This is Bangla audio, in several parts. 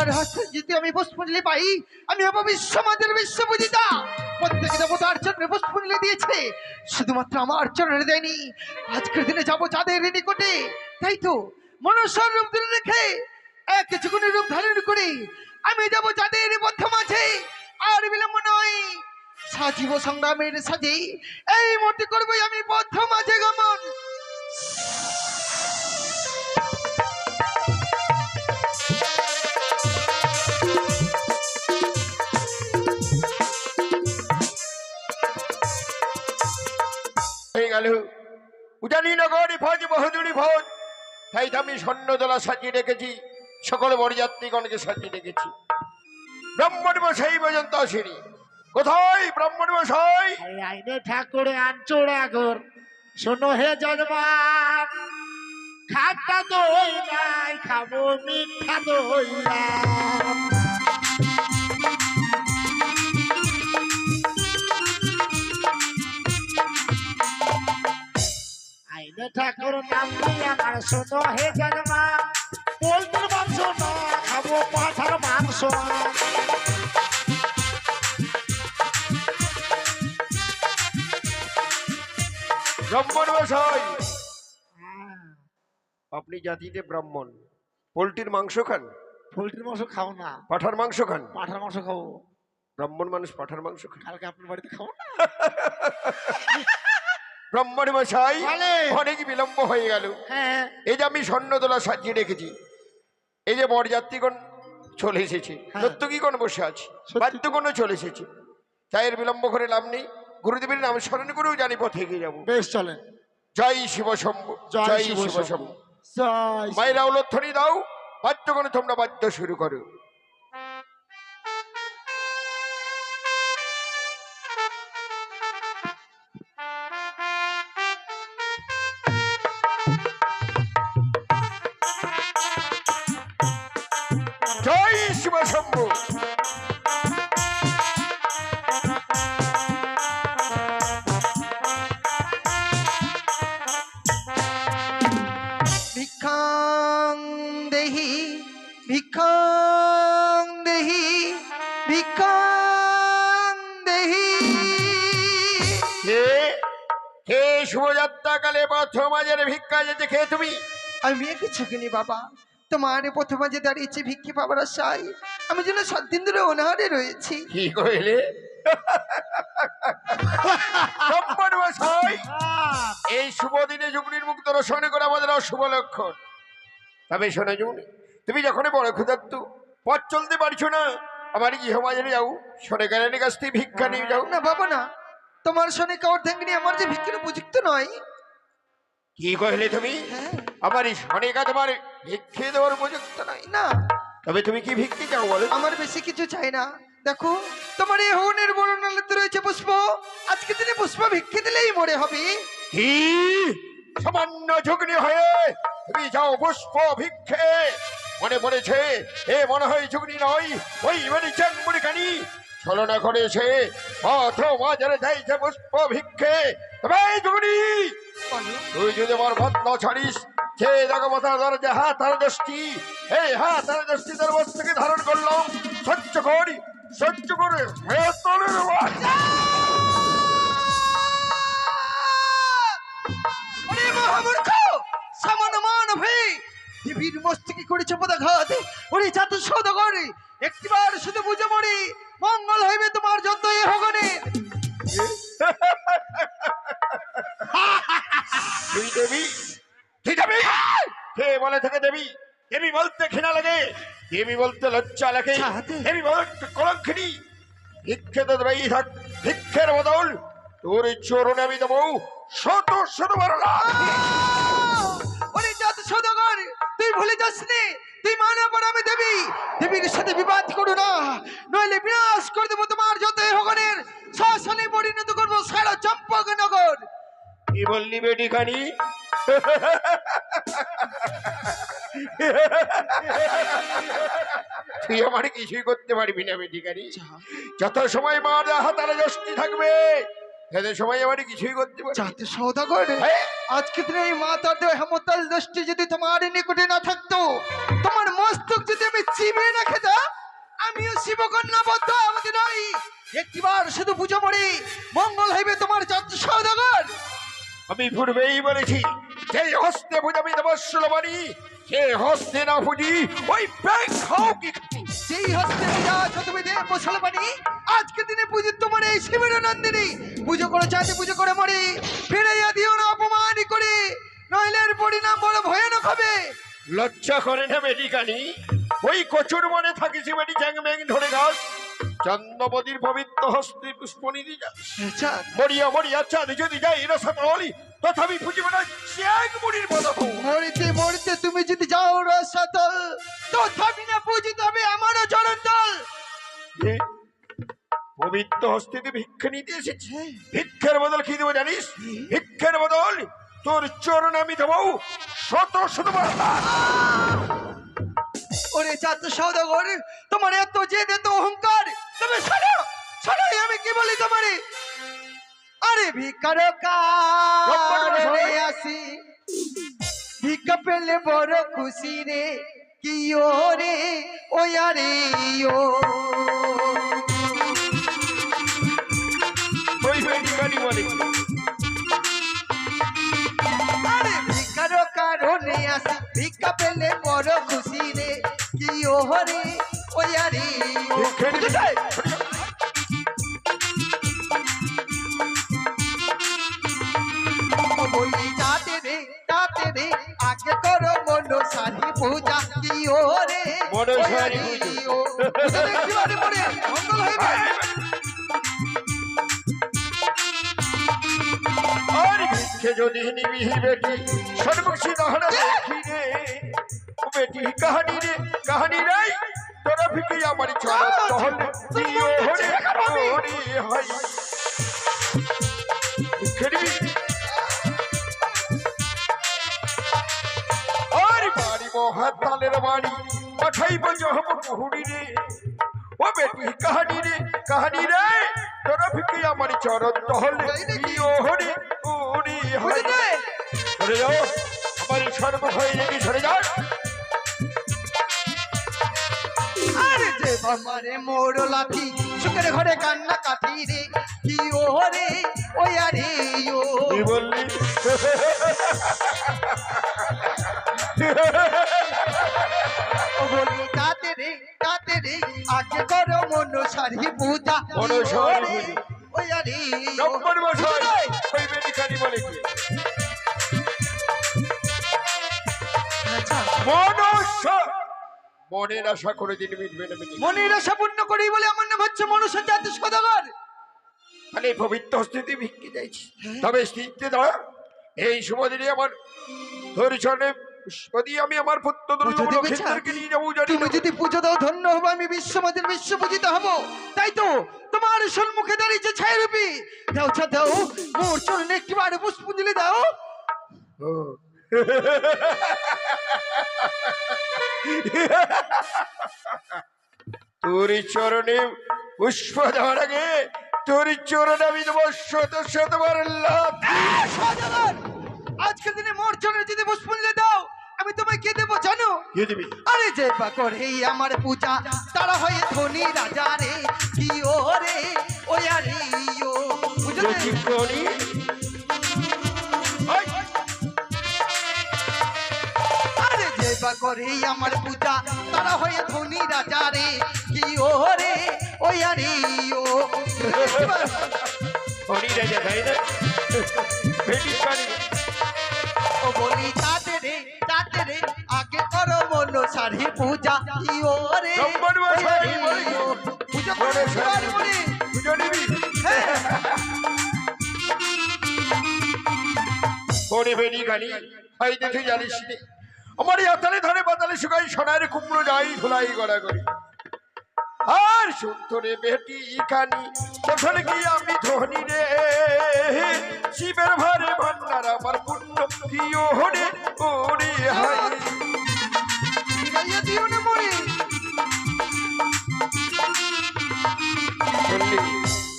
তার হস্তে যদি আমি পুষ্পঞ্জলি পাই, আমি হব বিশ্বমাদের বিশ্বপূজিতা। প্রত্যেক দেবতার চরণে পুষ্পঞ্জলি দিয়েছে। শুধুমাত্র আমার চরণে দেয়নি আজকের দিনে যাব যাদের নিকটে। তাই তো মনুষ্যর রূপ ধরে রেখে এক কিছুগুণের রূপ ধারণ করে আমি যাব যাদের মধ্য মাঝে। আর বিলম্ব নয়, সাজিব সংগ্রামের সাজে। এই মূর্তি করবই আমি বদ্ধ মাঝে গমন। গেল উজানি নগরী ভোজ বহুদূরী ভোজ তাই তো আমি স্বর্ণদোলা সাজিয়ে রেখেছি, সকল বরযাত্রীগণকে সাজিয়ে রেখেছি। ব্রাহ্মণ মশাই পর্যন্ত আসেনি। কোথায় ব্রাহ্মণ আইনে ঠাকুর শোনো হে যজমান খাট্টা দই নাই খাব মিঠা দই ঠাকুর নাম দিয়ে আমার শোনো হে যজমান পোল্ট্রির মাংস না খাব পাঠার মাংস ব্রাহ্মণ মশাই। আপনি জাতিতে ব্রাহ্মণ। পোলট্রির মাংস খান? পোলট্রির মাংস খাও না। পাঠার মাংস খান? পাঠার মাংস খাব। ব্রাহ্মণ মানুষ পাঠার মাংস খান কালকে আপনার বাড়িতে খাও না? ব্রাহ্মণ মশাই। অনেক বিলম্ব হয়ে গেল হ্যাঁ এই যে আমি স্বর্ণদোলা সাজিয়ে রেখেছি এই যে বরযাত্রীগণ চলে এসেছে হ্যাঁ। নর্তকীগণ বসে আছে। বাদ্যগণও চলে এসেছে তাই এর বিলম্ব করে লাভ নেই গুরুদেবের নাম স্মরণ করেও জানি পথে এগিয়ে যাব বেশ চলেন জয় শিব শম্ভু জয় শিব শম্ভু জয় শিব। মায়েরা উলধ্বনি দাও বাদ্যগণ তোমরা বাদ্য শুরু করো শুভযাত্রা কালে প্রথম মাঝের ভিক্ষা যেতে খেয়ে তুমি? আমি কিছু কিনি বাবা? তোমার প্রথমে যে দাঁড়িয়েছি ভিক্ষি পাবার আশায়। আমি যেন সাত দিন ধরে অনাহারে রয়েছি। কি কইলে? মশাই এই শুভ দিনে যুগনির মুখ দর্শন করে আমাদের অশুভ লক্ষণ। তবে শোনো যুগনি তুমি যখন বড় ক্ষুধার্ত পথ চলতে পারছ না আমার গৃহবাজারে যাও সরে গেলেন কাছ থেকে ভিক্ষা নিয়ে যাও। না বাবা না তোমার শোনে কাউর ঠেঙ্গনি আমার যে ভিক্ষির উপযুক্ত নয় কি কহিলে তুমি? হ্যাঁ। আমার এই সনেকা তোমার ভিক্ষে দেওয়ার উপযুক্ত নয় না। তবে তুমি কি ভিক্ষে চাও বলো? আমার বেশি কিছু চাই না। দেখো তোমার এই হনের বরণালিতে রয়েছে পুষ্প। আজকে দিনে পুষ্প ভিক্ষে দিলেই মরে হবে। কি? সামান্য ঝুঁকনি হয়ে তুমি যাও পুষ্প ভিক্ষে। মনে পড়েছে এ মনে হয় ঝুঁকনি নয় ওই মানে কানি ছলনা করেছে পথ মাঝারে যাইছে পুষ্প ভিক্ষে। তবে ঝুঁকনি তুই যদি আমার ভাত না ছাড়িস সে মাথা ধর যে হাত আর দশটি এই হাত আর দশটি তোর বস্তুকে ধারণ করলাম। সহ্য করি সহ্য করে হে তলের বাস। ওরে মহামূর্খ সামান্য মানবে দেবীর মস্তকে করেছে পদাঘাত ওরে জাত সৌদাগর একটিবার শুধু বুঝে মরি মঙ্গল হইবে তোমার যত এ হগনের তুই দেবী তুই দেবী? কে বলে থেকে দেবী? দেবী বলতে ঘৃণা লাগে দেবী বলতে লজ্জা লাগে। দেবী বলতে কলঙ্কিনী। ভিক্ষে তো দেবেই থাক ভিক্ষের বদল তোর চরণে আমি দেবো শত শত বড় ওরে জাত সৌদাগর তুই ভুলে যাস নে তুই মানে পর আমি দেবী। দেবীর সাথে বিবাদ করো না নইলে বিনাশ করে দেবো তোমার যত হগনের শাসনে পরিণত করব সারা চম্পকনগর কি বললি বেটি খানি? তুই আমার কিছুই করতে পারবি না বেটি খানি। যত সময় মার হাতালে যষ্টি থাকবে আমার কিছুই করতে না। হ্যাঁ? আজকে দিনে এই মাতার দেহ হেমতাল দৃষ্টি যদি তোমার নিকটে না থাকতো তোমার মস্তক যদি আমি শিবকন্যা বদ্ধ আমাদের নয় একটিবার শুধু পুজো মরে মঙ্গল হইবে তোমার চাচ্ছ সৌদাগর। আমি পূর্বেই বলেছি যে হস্তে বুঝাবি দেবস্বরবাণী সে হস্তে না বুঝি ওই ব্যাংক হোক একটু যেই হস্তে পূজা তুমি দেব মুসলমানি আজকে দিনে পুজো তোমার এই শিবির নন্দিনী। পুজো করে চাঁদে পুজো করে মরে ফিরে দিও না অপমান করে নইলে এর পরিণাম বড় ভয়ানক হবে। লজ্জা করে না মেডিকানি? ওই কচুর মনে থাকিস বেটি চ্যাং ম্যাং ধরে গাছ চন্দ্রবতীর পবিত্র হস্তে মরিয়া মরিয়া চাঁদ যদি যাই রসা পাওয়ালি তথাপি না মুড়ির মরিতে মরিতে তুমি যদি যাও রসাতল তথাপি না পূজিত হবে আমারও চরণতল এ, পবিত্র হস্তিতে ভিক্ষা নিতে এসেছে ভিক্ষের বদল কি দেবো জানিস? ভিক্ষের বদল তোর চরণ আমি দেবো শত শত। ওরে চাচ্ছ সৌদাগর তোমার এত জেদ এত অহংকার তুমি শোনো শোনো আমি কি বলি তোমারে? আরে ভিকার কারে আসি। ভিক্ষা পেলে বড় খুশি রে কি ও রে? ও আরে ও। আরে ভিকার কারণে আসি। ভিক্ষা পেলে বড় খুশি রে কি ও রে? ও আরে ও। আর ভিক্ষে যদি নিবি বেটি সর্বক্ষী দহন দেখি রে। বেটি কাহানি রে কাহানি রে তোরা ভিকে আমার চরণ দহন দিও হরে হরে হাই। ভিক্ষে আর বাড়ি মহাতালের বাড়ি। পাঠাইব জহম কুহুড়ি রে ও বেটি কাহানি রে কাহানি রে তোরা ভিকে আমার চরণ দহন দিও হরে হরে বুঝলে? সরে যাও আমার সর্বভয় রেখে সরে যাও? আরে যে বামারে মোর লাঠি সুখের ঘরে কান্না কাটি রে। কি ও রে ওই আরে ও। বললি? পূজা কি ও মনসারি রে, পূজা। ওই আরে ও। নম্বর বসাই বুঝলে? ওই মেডিকানি বলে মনের আশা করে দিন মিটবে না মনের আশা পূর্ণ করি বলে আমার নাম হচ্ছে মনুষ্য জাতি সদাগর তাহলে এই পবিত্র স্থিতি ভিক্ষে যাইছি তবে স্থিতিতে দাঁড়া এই সুমদিনে আমার তোর দিয়ে আমি আমার পুত্র লক্ষিন্দরকে নিয়ে যাব তুমি যদি পুজো দাও ধন্য হব আমি বিশ্বমাদের বিশ্ব পূজিত হব। তাই তো তোমার সম্মুখে দাঁড়িয়েছে ছায়ারূপী। দাও ছা দাও মোর চরণে একটিবার পুষ্পঞ্জলি দাও। তোর চরণে পুষ্প দেওয়ার আগে তোর চরণে আমি দেবো শত শতবার লাভ। আজকের দিনে মোর চরণে যদি পুষ্পঞ্জলি দাও আমি তোমায় কে দেবো জানো? কে দিবি? আরে যে বা করে আমার পূজা তারা হয়ে ধনী রাজা রে কি ও রে ওই আরে ও। বুঝলে? আরে যে বা করে আমার পূজা তারা হয়ে ধনী রাজা রে কি ও রে ওই আরে ও। হরি রাজা তাই না? ভেটি কানি সারি পূজা কি ও রে বলি। পূজা করে সারি সবার মনে। পুজো নিবি হ্যাঁ। ওরে বেনি গানি হয়তো তুই জানিস। আমার এই আতালে ধরে পাতালে শুকাই সোনার কুমড়ো যাই ধুলাই গড়া করি আর সুন্দরে বেটি কানি তখন কি আমি ধনী রে শিবের ভারে ভান্ডার আমার পুণ্য কি ওরে ওরে হাই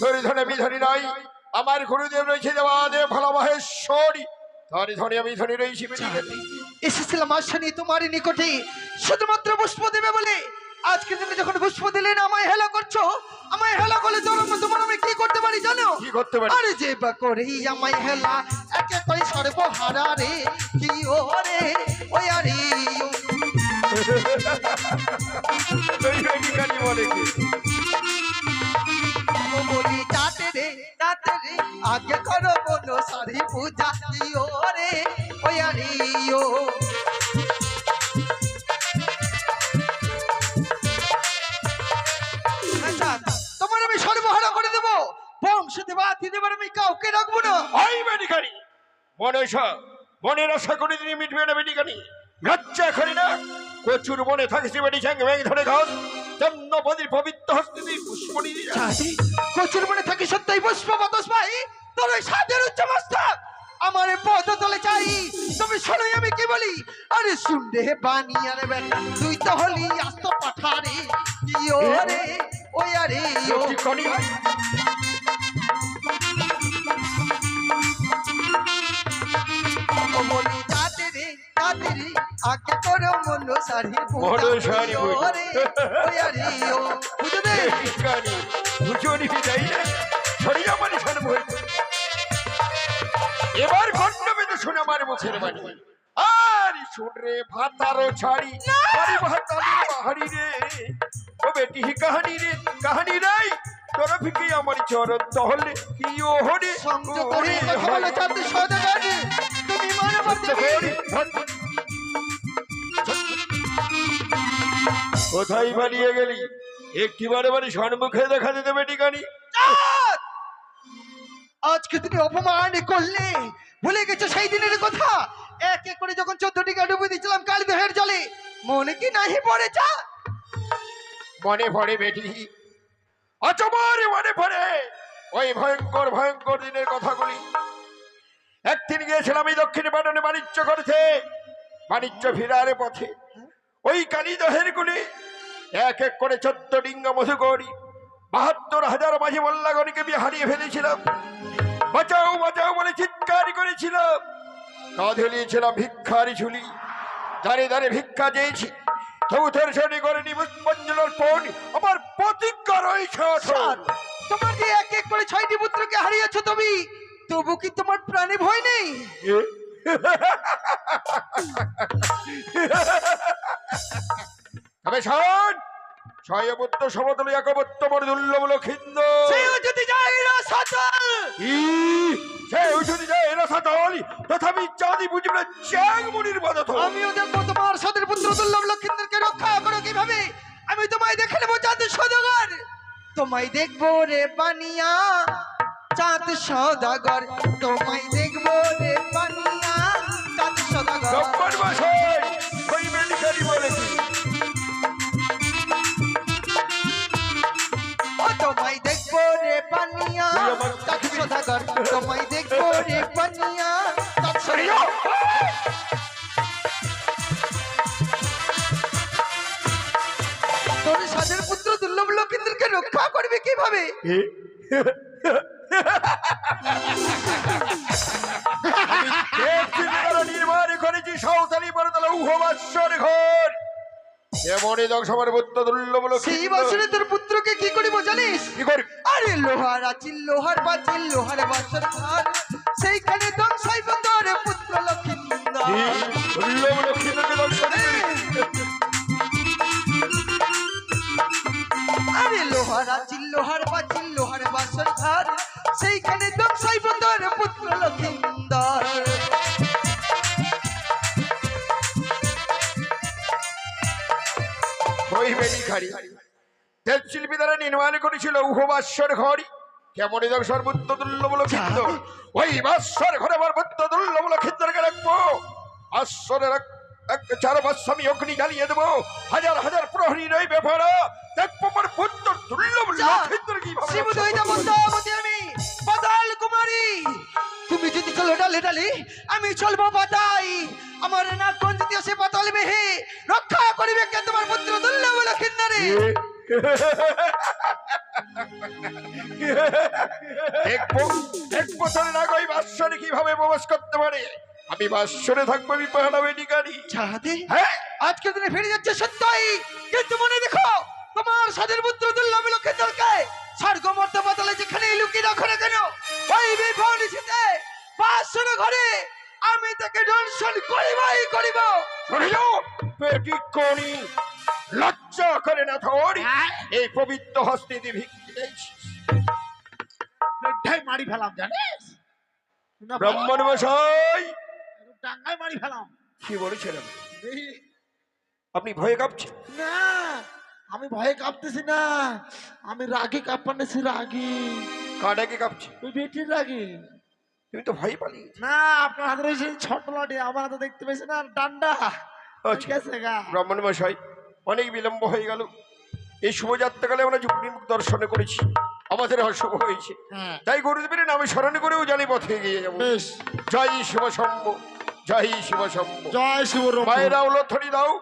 ধরে ধরে আমি নাই। আমার গুরুদেব রয়েছে ভালো মহেশ্বরী ধরে ধরে আমি ধনী রয়েছি এসেছিলাম আশা নিয়ে তোমার নিকটে। শুধুমাত্র পুষ্প দেবে বলে। আজকের দিনে যখন পুষ্প দিলে না আমায় হেলা করছ? আমায় হেলা করলে তোমার তোমার আমি কি করতে পারি জানো? কি করতে পারি? আরে যে বা করেই আমায় হেলা একে কই সর্বহারা রে। কি ও রে? ওই আরে আগে করো বলো, সারি পূজা কি ও। রে ওই তোমার আমি সর্বহারা করে দেবো। বংশ দেবা দেবার আমি কাউকে রাখব না। ওই বেটিকানি মনে মনের আশা করে তিনি মিটবে না বেটিকানি লজ্জা করি না প্রচুর মনে থাকিস বেটি চ্যাং ব্যাং ধরে ঘর। চন্দ্রপদীর পবিত্র হস্তে তুই দিয়ে। চাঁদি কচুর মনে থাকি সত্যই পুষ্প বাতাস পাই তোর ওই সাদের উচ্চ মস্তক আমার পদ তলে চাই। তুমি শোনোই আমি কি বলি? আরে শুনরে বানি আরে বেটা। তুই তো হলি আস্ত পাঠারে। কি ও রে ওই আরে ও কনি ও বলি তাতে রে তাতে রে। আগে তোর মন সারি মন সারি ও পূজা। রে ওই আরে ও বুঝলে বেটিকানি দুজনই বিদায় না ছড়ি আমার শোনব এবার ঘটনা বেঁধে শুনে আমার মুখের বাণী। আর শুন রে ভাতারো ছাড়ি। বাড়ি ভাতারে বাহারি রে। ও বেটি কাহানি রে কাহানি রাই তোর ফিকে আমার চরণ তহলে কি ও হরে সংযত করে কথা বলে চাঁদে সদাগর তুমি মানবর দেবী কোথায় বানিয়ে গেলি? একটি বারে বাড়ি সম্মুখে দেখা দিতে বেটিকানি! আজকে তুমি অপমান করলে। ভুলে গেছো সেই দিনের কথা? এক এক করে যখন চোদ্দটি গা ডুবে দিয়েছিলাম কাল দেহের জলে মনে কি নাহি পড়ে চা মনে পড়ে বেটি। অচমার মনে পড়ে ওই ভয়ঙ্কর ভয়ঙ্কর দিনের কথাগুলি। একদিন গিয়েছিলাম এই দক্ষিণ পাটনে বাণিজ্য করতে। বাণিজ্য ফিরার পথে। ওই কালীদহের গুলি এক এক করে চোদ্দ ডিঙ্গা মধুকরি বাহাত্তর হাজার মাঝি মোল্লাগণিকে আমি হারিয়ে ফেলেছিলাম বাঁচাও বাঁচাও বলে চিৎকার করেছিলাম কাঁধে নিয়েছিলাম ভিক্ষারি ঝুলি দাঁড়ে দাঁড়ে ভিক্ষা চেয়েছি তোর শনি করে নিমঞ্জলের পণ আমার প্রতিজ্ঞা রয়েছে। তোমার যে এক এক করে ছয়টি পুত্রকে হারিয়েছো তুমি তবু কি তোমার প্রাণে ভয় নেই? তবে শোন ছয়বত্ত সমতল একবত্ত মর দুর্লভ খিন্দ। সেও যদি যায় না সাতল। সে যদি যায় এরা সাতল তথাপি চাঁদি বুঝবে না বাধা আমিও দেখব তোমার সাদের পুত্র দুর্লভ লক্ষিন্দরকে রক্ষা করো কীভাবে? আমি তোমায় দেখে নেব চাঁদ সদাগর। তোমায় দেখব রে বানিয়া চাঁদ সদাগর। তোমায় দেখব রে গব্বর মশাই ওই মেডিকারি বলেছি। তোমায় দেখব রে চাঁদ সদাগর তোমায় দেখব রে সদাগর তোর সাদের পুত্র দুর্লভ লক্ষিন্দরকে রক্ষা করবে কীভাবে? সাঁওতালি পরতলা উহবাস্বর ঘর। এমনই দংশমার বুদ্ধ দুর্লভ সেই বছরে তোর পুত্রকে কি করিব জানিস? কি করি? আরে লোহার আচিল লোহার বাচিল লোহার বাসর ঘর সেইখানে ধ্বংসাইব তোর পুত্র লক্ষিন্দর দুর্লভ লক্ষ্মীদেরকে দর্শন। আরে লোহার আচিল লোহার বাচিল লোহার বাসর ঘর সেইখানে নির্মাণ করেছিল উহবাস্বর ঘরই কেমন দর্শন বুদ্ধ দুর্লভ লক্ষিত ওই বাস্বর ঘরে আমার বুদ্ধ দুর্লভ লক্ষিতকে রাখব আশ্বরের চার বৎস আমি অগ্নি জ্বালিয়ে দেবো। হাজার হাজার প্রহরী রইবে ভাড়া দেখব আমার বুদ্ধ দুর্লভ পাতাল কুমারী। তুমি যদি চলো ডালে ডালে আমি চলবো পাতাই আমার না কোন যদি আসে পাতাল মেহে রক্ষা করিবে কে তোমার পুত্র দুর্লভ লক্ষিন্দরে এক বছরের আগে ওই কীভাবে প্রবেশ করতে পারে। আমি বাসরে থাকব আমি পাহাড়া বেডিকারি যাহাতে হ্যাঁ। আজকের দিনে ফিরে যাচ্ছে সত্যই। কিন্তু মনে দেখো তোমার সাদের পুত্র দুর্লভ লক্ষ্যে দরকার স্বর্গ মর্ত বদলে যেখানে লুকিয়ে রাখো না কেন ওই ঘরে আমি তাকে দর্শন করিবই করিব। শুনে যাও পেটিকনি লজ্জা করে না তোর এই পবিত্র হস্তে দিয়েছিস। বেডাই মারি ফেলাম জানিস? না ব্রাহ্মণ মশাই! ডাঙ্গায় মারি ফেলাম। কি বলেছিলাম আপনি ভয়ে কাঁপছেন? না আমি ভয়ে কাঁপতেছি না। আমি রাগে কাঁপানেছি রাগি। কাটাকে কাঁপছে? ওই বেটির রাগে। তুমি তো ভয় পালিয়ে না আপনার হাতে রয়েছে ছোট লাঠি আমার হাতে দেখতে পেয়েছি না ডান্ডা। ঠিক আছে গা। ব্রাহ্মণ মশাই অনেক বিলম্ব হয়ে গেল। এই শুভযাত্রাকালে আমরা যুক্তির মুখ দর্শনে করেছি। আমাদের অশুভ হয়েছে। হ্যাঁ। তাই গুরুদেবের নামে স্মরণ করেও জানি পথে গিয়ে যাব। বেশ। জয় শিব শম্ভ জয় শিব শম্ভ জয় শিব মায়েরা উলথনি দাও।